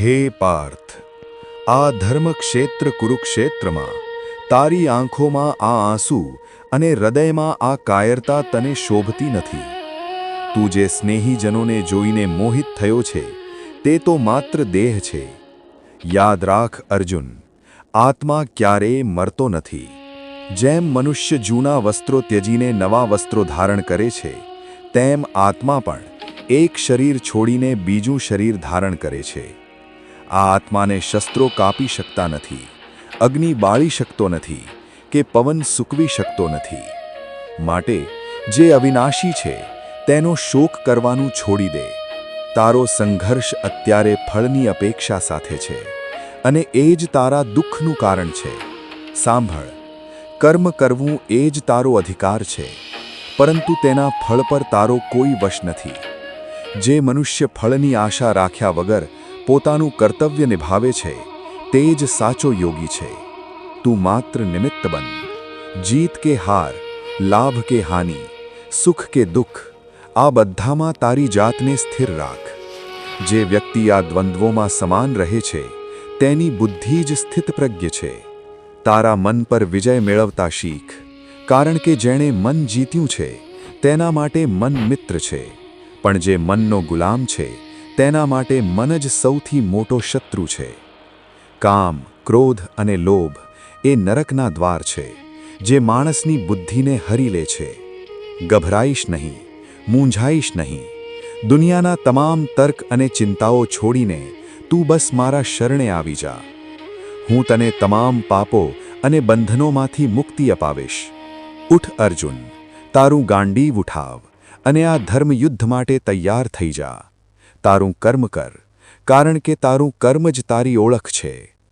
હે પાર્થ, આ ધર્મક્ષેત્ર કુરુક્ષેત્રમાં તારી આંખોમાં આ આંસુ અને હૃદયમાં આ કાયરતા તને શોભતી નથી. તું જે સ્નેહીજનોને જોઈને મોહિત થયો છે, તે તો માત્ર દેહ છે. યાદ રાખ અર્જુન, આત્મા ક્યારેય મરતો નથી. જેમ મનુષ્ય જૂના વસ્ત્રો ત્યજીને નવા વસ્ત્રો ધારણ કરે છે, તેમ આત્મા પણ એક શરીર છોડીને બીજું શરીર ધારણ કરે છે. આ આત્માને શસ્ત્રો કાપી શકતા નથી, અગ્નિ બાળી શકતો નથી કે પવન સૂકવી શકતો નથી. માટે જે અવિનાશી છે, તેનો શોક કરવાનું છોડી દે. તારો સંઘર્ષ અત્યારે ફળની અપેક્ષા સાથે છે અને એ જ તારા દુઃખનું કારણ છે. સાંભળ, કર્મ કરવું એ જ તારો અધિકાર છે, પરંતુ તેના ફળ પર તારો કોઈ વશ નથી. જે મનુષ્ય ફળની આશા રાખ્યા વગર પોતાનું કર્તવ્ય નિભાવે છે, તે જ સાચો યોગી છે. તું માત્ર નિમિત્ત બન. જીત કે હાર, લાભ કે હાનિ, સુખ કે દુઃખ, આ બધામાં તારી જાતને સ્થિર રાખ. જે વ્યક્તિ આ દ્વંદ્વોમાં સમાન રહે છે, તેની બુદ્ધિ જ સ્થિતપ્રજ્ઞ છે. તારા મન પર વિજય મેળવતા શીખ, કારણ કે જેણે મન જીત્યું છે, તેના માટે મન મિત્ર છે. પણ જે મનનો ગુલામ છે તેના માટે મન જ સૌથી મોટો શત્રુ છે. કામ, ક્રોધ અને લોભ એ નરકના દ્વાર છે, જે માણસની બુદ્ધિને હરી લે છે. ગભરાઈશ નહીં, મૂંઝાઈશ નહીં. દુનિયાના તમામ તર્ક અને ચિંતાઓ છોડીને તું બસ મારા શરણે આવી જા. હું તને તમામ પાપો અને બંધનોમાંથી મુક્તિ અપાવીશ. ઉઠ અર્જુન, તારું ગાંડીવ ઉઠાવ અને આ ધર્મયુદ્ધ માટે તૈયાર થઈ જા. તારું કર્મ કર કારણ કે તારું કર્મ જ તારી ઓળખ છે.